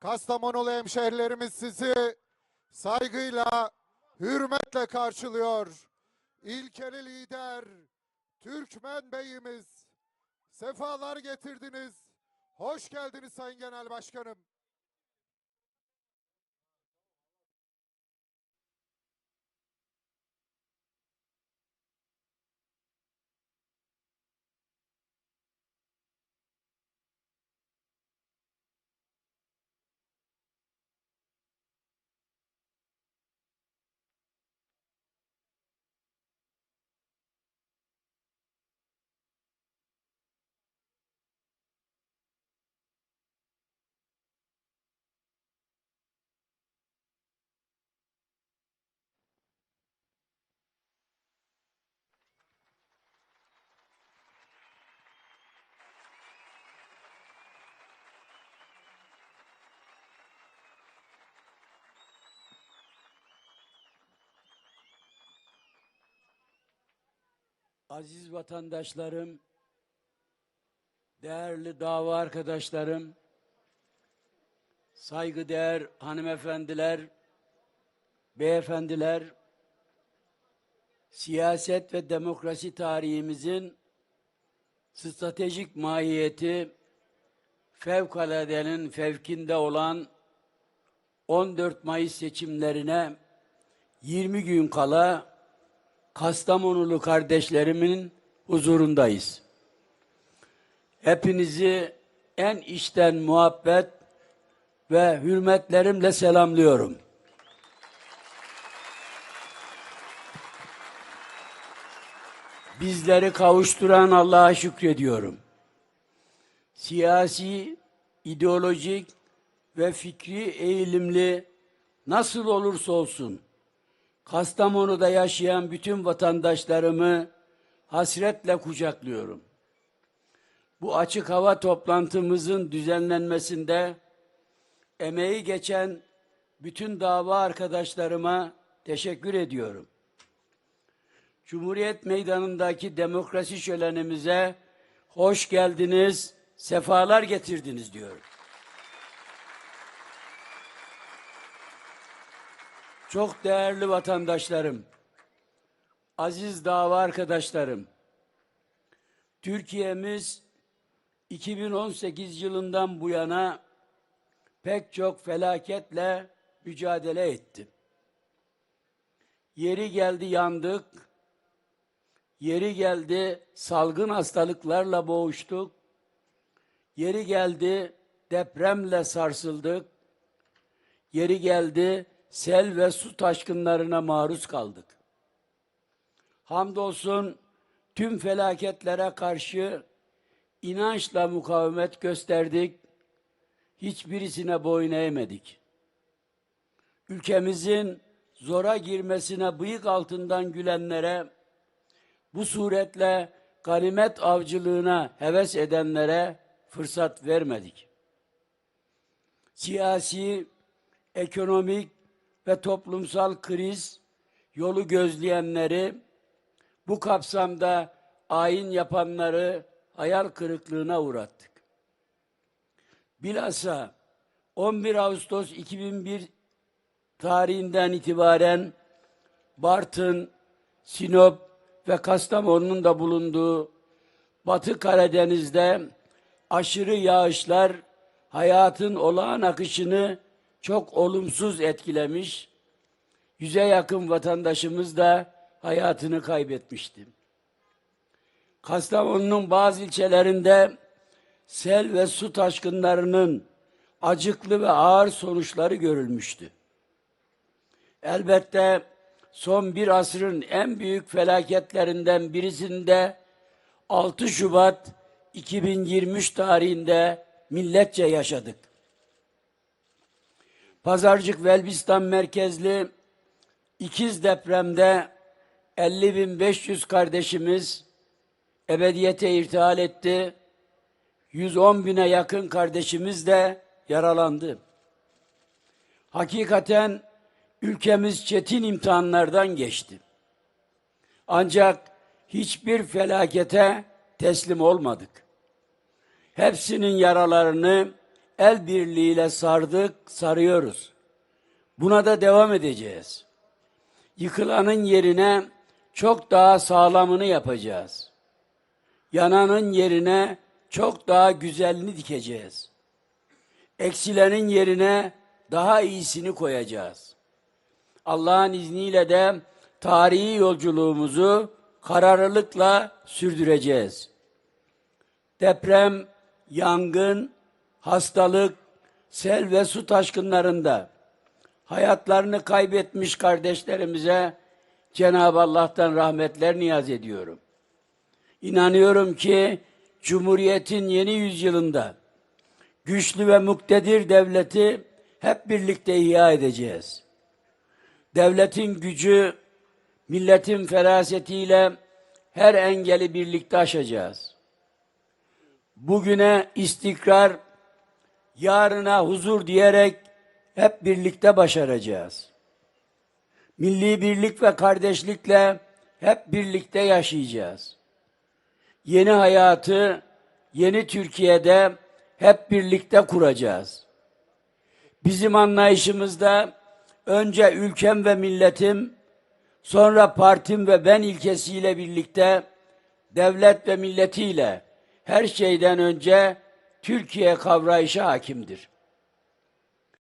Kastamonulu hemşehrilerimiz sizi saygıyla, hürmetle karşılıyor. İlkeli lider, Türkmen Beyimiz, sefalar getirdiniz. Hoş geldiniz Sayın Genel Başkanım. Aziz vatandaşlarım, değerli dava arkadaşlarım, saygıdeğer hanımefendiler, beyefendiler, siyaset ve demokrasi tarihimizin stratejik mahiyeti fevkaladenin fevkinde olan 14 Mayıs seçimlerine 20 gün kala Kastamonulu kardeşlerimin huzurundayız. Hepinizi en içten muhabbet ve hürmetlerimle selamlıyorum. Bizleri kavuşturan Allah'a şükrediyorum. Siyasi, ideolojik ve fikri eğilimli nasıl olursa olsun Kastamonu'da yaşayan bütün vatandaşlarımı hasretle kucaklıyorum. Bu açık hava toplantımızın düzenlenmesinde emeği geçen bütün dava arkadaşlarıma teşekkür ediyorum. Cumhuriyet Meydanı'ndaki demokrasi şölenimize hoş geldiniz, sefalar getirdiniz diyorum. Çok değerli vatandaşlarım, aziz dava arkadaşlarım, Türkiye'miz 2018 yılından bu yana pek çok felaketle mücadele etti. Yeri geldi yandık, yeri geldi salgın hastalıklarla boğuştuk, yeri geldi depremle sarsıldık, yeri geldi sel ve su taşkınlarına maruz kaldık. Hamdolsun tüm felaketlere karşı inançla mukavemet gösterdik. Hiçbirisine boyun eğmedik. Ülkemizin zora girmesine bıyık altından gülenlere, bu suretle ganimet avcılığına heves edenlere fırsat vermedik. Siyasi, ekonomik ve toplumsal kriz yolu gözleyenleri bu kapsamda ayin yapanları hayal kırıklığına uğrattık. Bilhassa 11 Ağustos 2001 tarihinden itibaren Bartın, Sinop ve Kastamonu'nun da bulunduğu Batı Karadeniz'de aşırı yağışlar hayatın olağan akışını çok olumsuz etkilemiş. Yüze yakın vatandaşımız da hayatını kaybetmişti. Kastamonu'nun bazı ilçelerinde sel ve su taşkınlarının acıklı ve ağır sonuçları görülmüştü. Elbette son bir asrın en büyük felaketlerinden birisinde 6 Şubat 2023 tarihinde milletçe yaşadık. Pazarcık Velbistan merkezli ikiz depremde 50.500 kardeşimiz ebediyete irtihal etti. 110 bine yakın kardeşimiz de yaralandı. Hakikaten ülkemiz çetin imtihanlardan geçti. Ancak hiçbir felakete teslim olmadık. Hepsinin yaralarını el birliğiyle sardık, sarıyoruz. Buna da devam edeceğiz. Yıkılanın yerine çok daha sağlamını yapacağız. Yananın yerine çok daha güzelini dikeceğiz. Eksilenin yerine daha iyisini koyacağız. Allah'ın izniyle de tarihi yolculuğumuzu kararlılıkla sürdüreceğiz. Deprem, yangın, hastalık, sel ve su taşkınlarında hayatlarını kaybetmiş kardeşlerimize Cenab-ı Allah'tan rahmetler niyaz ediyorum. İnanıyorum ki Cumhuriyet'in yeni yüzyılında güçlü ve muktedir devleti hep birlikte ihya edeceğiz. Devletin gücü, milletin ferasetiyle her engeli birlikte aşacağız. Bugüne istikrar, yarına huzur diyerek hep birlikte başaracağız. Milli birlik ve kardeşlikle hep birlikte yaşayacağız. Yeni hayatı, yeni Türkiye'de hep birlikte kuracağız. Bizim anlayışımızda önce ülkem ve milletim, sonra partim ve ben ilkesiyle birlikte devlet ve milletiyle her şeyden önce Türkiye kavrayışı hakimdir.